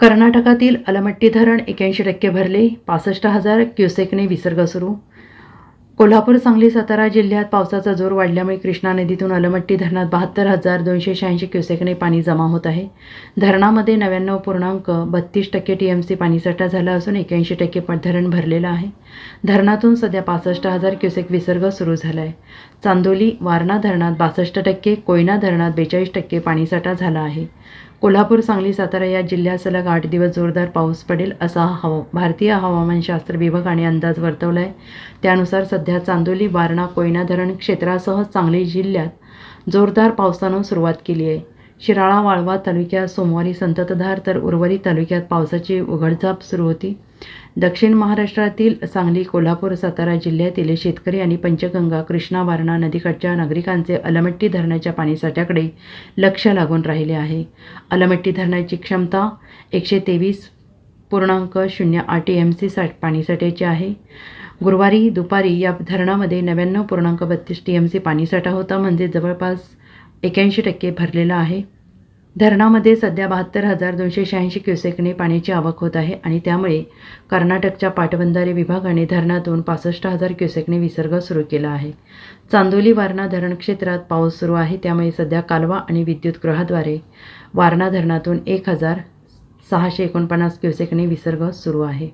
कर्नाटकातील अलमट्टी धरण एक्याऐंशी टक्के भरले पासष्ट हजार क्युसेकने विसर्ग सुरू. कोल्हापूर सांगली सातारा जिल्ह्यात पावसाचा जोर वाढल्यामुळे कृष्णा नदीतून अलमट्टी धरणात बहात्तर हजार दोनशे शहाऐंशी क्युसेकने पाणी जमा होत आहे. धरणामध्ये नव्याण्णव पूर्णांक बत्तीस टक्के टी एम सी पाणीसाठा झाला असून एक्याऐंशी टक्के धरण भरलेलं आहे. धरणातून सध्या पासष्ट हजार क्युसेक विसर्ग सुरू झाला आहे चांदोली वारणा धरणात बासष्ट टक्के कोयना धरणात बेचाळीस टक्के पाणीसाठा झाला आहे. कोल्हापूर सांगली सातारा या जिल्ह्यात सलग आठ दिवस जोरदार पाऊस पडेल असा हवा भारतीय हवामानशास्त्र विभागाने अंदाज वर्तवला आहे त्यानुसार सध्या चांदोली वारणा कोयना धरण क्षेत्रासह सांगली जिल्ह्यात जोरदार पावसानं सुरुवात केली आहे. शिराळा वाळवा तालुक्यात सोमवारी संततधार तर उर्वरित तालुक्यात पावसाची उघडझाप सुरू होती. दक्षिण महाराष्ट्रातील सांगली कोल्हापूर सातारा जिल्ह्यातील शेतकरी आणि पंचगंगा कृष्णा वारणा नदीकाठच्या नागरिकांचे अलमट्टी धरणाच्या पाणीसाठ्याकडे लक्ष लागून राहिले आहे. अलमट्टी धरणाची क्षमता एकशे तेवीस पूर्णांक शून्य आठ टी एम सी साठ पाणीसाठ्याची आहे. गुरुवारी दुपारी या धरणामध्ये नव्याण्णव पूर्णांक बत्तीस टी एम सी पाणीसाठा होता म्हणजे जवळपास एक्याऐंशी टक्के भरलेला आहे. धरणामध्ये सध्या बहात्तर हजार दोनशे शहाऐंशी क्युसेकने पाण्याची आवक होत आहे आणि त्यामुळे कर्नाटकच्या पाटबंधारे विभागाने धरणातून पासष्ट हजार क्युसेकने विसर्ग सुरू केला आहे. चांदोली वारणा धरण क्षेत्रात पाऊस सुरू आहे. त्यामुळे सध्या कालवा आणि विद्युतगृहाद्वारे वारणा धरणातून एक हजार सहाशे एकोणपन्नास क्युसेकने विसर्ग सुरू आहे.